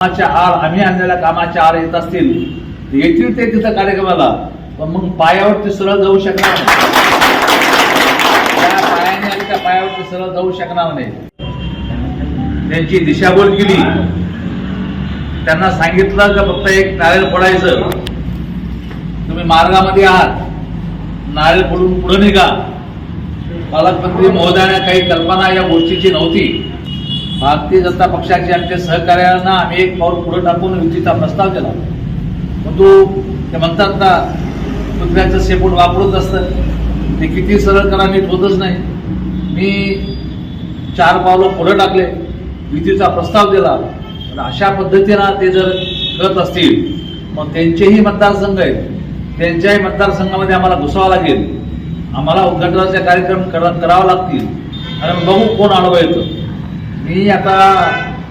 कामाच्या आड आम्ही आणलेल्या कामाच्या आड येत असतील येतील ते तिथं कार्यक्रमाला. पण मग पायावरती सरळ जाऊ शकणार नाही. त्या पायाने आणि त्या पायावरती सरळ जाऊ शकणार नाही. त्यांची दिशाभूल केली. त्यांना सांगितलं का फक्त एक नारळ फोडायचं? तुम्ही मार्गामध्ये आहात. नारळ फोडून पुढे निघा. पालकमंत्री महोदयाने काही कल्पना या गोष्टीची नव्हती. भारतीय जनता पक्षाचे आमच्या सहकार्यांना आम्ही एक पाऊल पुढे टाकून युतीचा प्रस्ताव केला परंतु ते म्हणतात ना कुत्र्याचं शेपूट वापरत असतं. ते किती सरळ करा नीट होतच नाही. मी चार पावलं पुढे टाकले युतीचा प्रस्ताव दिला. तर अशा पद्धतीनं ते जर करत असतील मग त्यांचेही मतदारसंघ आहेत. त्यांच्याही मतदारसंघामध्ये आम्हाला घुसावं लागेल. आम्हाला उद्घाटनाचे कार्यक्रम करावं लागतील. आणि मग बघू कोण आडवं येतं. मी आता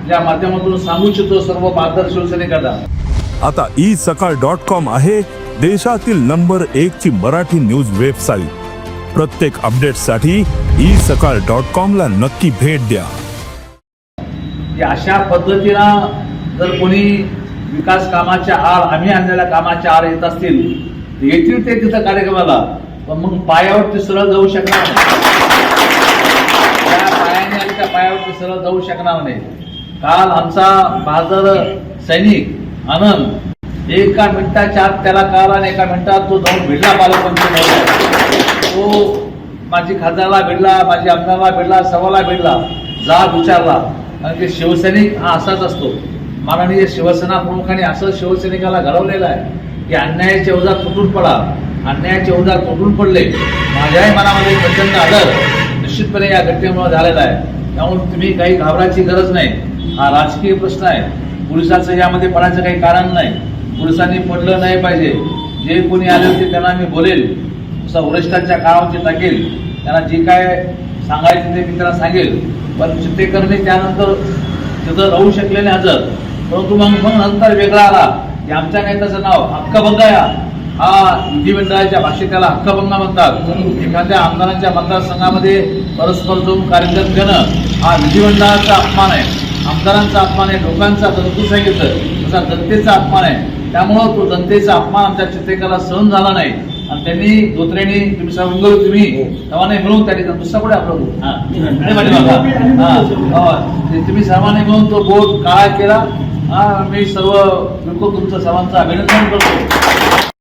या माध्यमातून सांगू इच्छितो सर्व बहादर शिवसैनिकांना. आता ई सकाळ डॉट कॉम आहे देशातील नंबर एक ची मराठी न्यूज वेबसाईट. प्रत्येक अपडेटसाठी ई सकाळ डॉट कॉम ला नक्की भेट द्या. अशा पद्धतीनं जर कोणी विकास कामाच्या आड आम्ही आणलेल्या कामाच्या आड येत असतील येतील ते तिथं कार्यक्रमाला पण मग पायावरती सरळ जाऊ शकणार नाही त्या पायाने आणि त्या पायावरती सरळ जाऊ शकणार नाही. काल आमचा बहादर सैनिक आनंद एका मिनिटाच्या आत त्याला काल आणि एका मिनिटात तो जाऊन भिडला पालकमंत्री तो माझी खासदारला भिडला माझी आमदारला भिडला सभाला भिडला जाब विचारला कारण की शिवसैनिक हा असाच असतो. माननीय शिवसेना प्रमुखांनी असं शिवसैनिकाला घडवलेलं आहे की अन्यायाचे ओझार तुटून पडा. अन्यायाचे ओझार तुटून पडले. माझ्याही मनामध्ये प्रचंड आदर निश्चितपणे या घटनेमुळे झालेला आहे. त्यामुळे तुम्ही काही घाबरायची गरज नाही. हा राजकीय प्रश्न आहे. पोलिसाचं यामध्ये पडायचं काही कारण नाही. पोलिसांनी पडलं नाही पाहिजे. जे कोणी आले होते त्यांना मी बोलेल. तसा वरिष्ठांच्या काळावरती टाकेल. त्यांना जे काय सांगायचं ते मी त्यांना सांगेल. पण चित्तेकरने त्यानंतर तिथं राहू शकले नाही हजर परंतु मग मग नंतर वेगळा आला. की आमच्या नेत्याचं नाव हक्कभंग या. हा. हा विधिमंडळाच्या भाषेत त्याला हक्कभंग म्हणतात. एखाद्या आमदारांच्या मतदारसंघामध्ये परस्पर जाऊन कार्यक्रम घेणं. हा विधिमंडळाचा अपमान आहे. आमदारांचा अपमान आहे लोकांचा जंतू सांगितलं. तसा जनतेचा अपमान आहे. त्यामुळं तो जनतेचा अपमान आमच्या चित्तेकरला सहन झाला नाही. आणि त्यांनी धोत्रेनी तुम्ही सांगू तुम्ही सर्वांनी मिळून त्या ठिकाणी दुसरा कुठे आपलं हा. हो. ते तुम्ही सर्वांनी मिळून तो बोध काळा केला. हा मी सर्व बिलकुल तुमचं सर्वांचं अभिनंदन करतो.